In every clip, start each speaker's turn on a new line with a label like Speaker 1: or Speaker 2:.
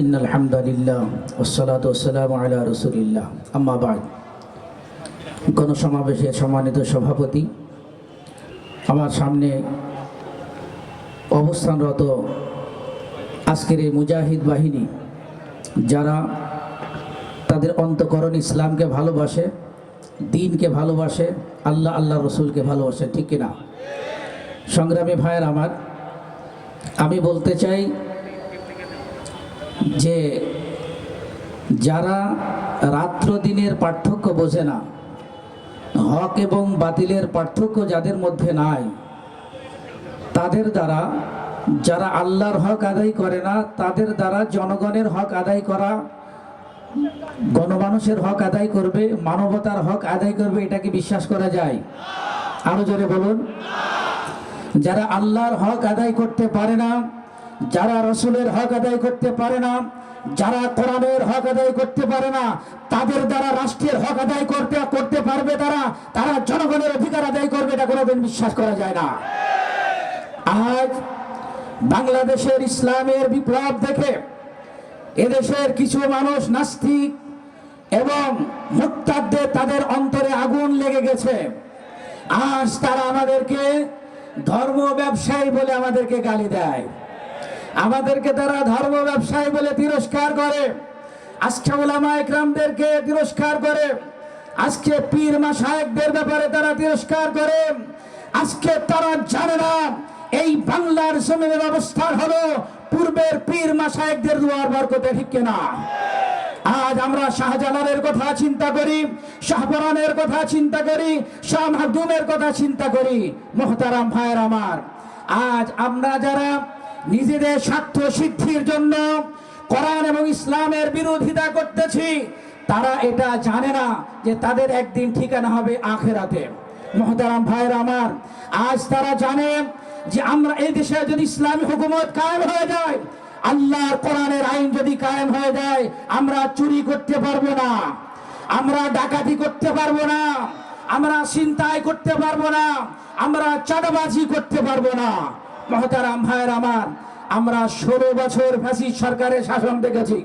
Speaker 1: إن الحمد لله والصلاة والسلام على رسول الله أما بعد গণসমাবেশের সম্মানিত সভাপতি আমার সামনে অবস্থানরত আজকের এই মুজাহিদ বাহিনী যারা তাদের অন্তকরণ ইসলামকে ভালোবাসে দিনকে ভালোবাসে আল্লাহ আল্লাহ রসুলকে ভালোবাসে ঠিক কিনা সংগ্রামী ভাইয়ের আমার আমি বলতে চাই যে যারা রাত্র দিনের পার্থক্য বোঝে না, হক এবং বাতিলের পার্থক্য যাদের মধ্যে নাই, তাদের দ্বারা যারা আল্লাহর হক আদায় করে না, তাদের দ্বারা জনগণের হক আদায় করা, গণমানুষের হক আদায় করবে, মানবতার হক আদায় করবে এটাকে বিশ্বাস করা যায়? আরও জোরে বলুন। যারা আল্লাহর হক আদায় করতে পারে না যারা রসুলের হক আদায় করতে পারে না, যারা কোরআনের হক আদায় করতে পারে না, তাদের দ্বারা রাষ্ট্রের হক আদায় করতে করতে পারবে তারা তারা জনগণের অধিকার আদায় করবে, এটা কোনোদিন বিশ্বাস করা যায় না। আজ বাংলাদেশের ইসলামের বিপ্লব দেখে এদেশের কিছু মানুষ নাস্তিক এবং মুক্তাদের তাদের অন্তরে আগুন লেগে গেছে। আজ তারা আমাদেরকে ধর্ম ব্যবসায়ী বলে আমাদেরকে গালি দেয়। আমাদেরকে তারা ধর্ম ব্যবসায়ী বলে তিরস্কার করে, আজকে ওলামা একরামদেরকে তিরস্কার করে, আজকে পীর মাসায়েকদের ব্যাপারে তারা তিরস্কার করে, আজকে তারা জানে না এই বাংলার জমিনের অবস্থান হলো পূর্বের পীর মাসায়েকদের দুয়ার বরকতে, ঠিক কিনা আজ আমরা শাহজালালের কথা চিন্তা করি, শাহপরানের কথা চিন্তা করি, শাহ মাহদুমের কথা চিন্তা করি, মোহতারাম ভাইয়ের আমার। আজ আমরা যারা নিজেদের স্বার্থ সিদ্ধির জন্য কোরআন এবং ইসলামের বিরোধিতা করতেছি। তারা এটা জানে না যে তাদের একদিন ঠিকানা হবে আখেরাতে। মোহতারাম ভাইয়ের আমার, আজ তারা জানে যে আমরা এই দেশে যদি ইসলামী হুকুমত কায়েম হয়ে যায়, আল্লাহর কোরআনের আইন যদি কায়েম হয়ে যায়, আমরা চুরি করতে পারব না, আমরা ডাকাতি করতে পারব না, আমরা চিন্তায় করতে পারব না, আমরা চাঁদাবাজি করতে পারব না। মহতারাম ভাইয়ের আমার, আমরা ষোলো বছর ফাঁসি সরকারের শাসন দেখেছি।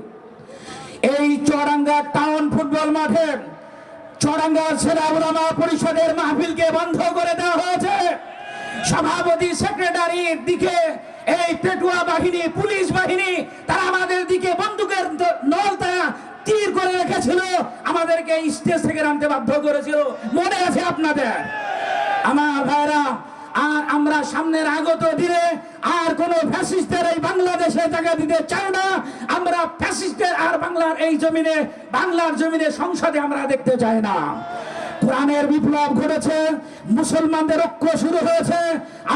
Speaker 1: এই চড়াঙ্গা টাউন ফুটবল মাঠে চড়াঙ্গার ছেলে আবরামা পরিষদের মাহফিলকে বন্ধ করে দেওয়া হয়েছে। সভাপতি সেক্রেটারির দিকে এই পেটুয়া বাহিনী, পুলিশ বাহিনী, তারা আমাদের দিকে বন্দুকের নল তারা তীর করে রেখেছিল। আমাদেরকে স্টেজ থেকে নামতে বাধ্য করেছিল। মনে আছে আপনাদের? আমার ভাইরা আমরা সামনের আগত দিনে আর কোন ফ্যাসিস্টের এই বাংলাদেশে জায়গা দিতে চাই না। আমরা ফ্যাসিস্টের আর বাংলার এই জমিনে, বাংলার জমিনে সংসদে আমরা দেখতে চাই না। কোরআনের বিপ্লব ঘটেছে, মুসলমানদের ঐক্য শুরু হয়েছে।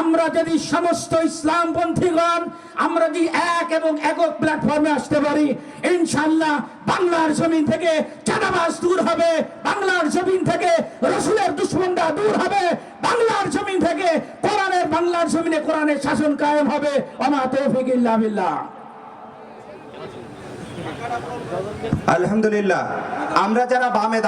Speaker 1: আমরা যদি সমস্ত ইসলামপন্থীগণ আমরা যদি এক এবং একক প্ল্যাটফর্মে আসতে পারি? ইনশাল্লাহ বাংলার জমিন থেকে চাঁদাবাজ দূর হবে, বাংলার জমিন থেকে রসুলের দুশ্মনরা দূর হবে, বাংলার জমিন থেকে বাংলার জমিনে কোরআনের শাসন কায়েম হবে। অমা তৌফিক ইল্লাহ
Speaker 2: আলহামদুলিল্লাহ। আমরা যারা বামে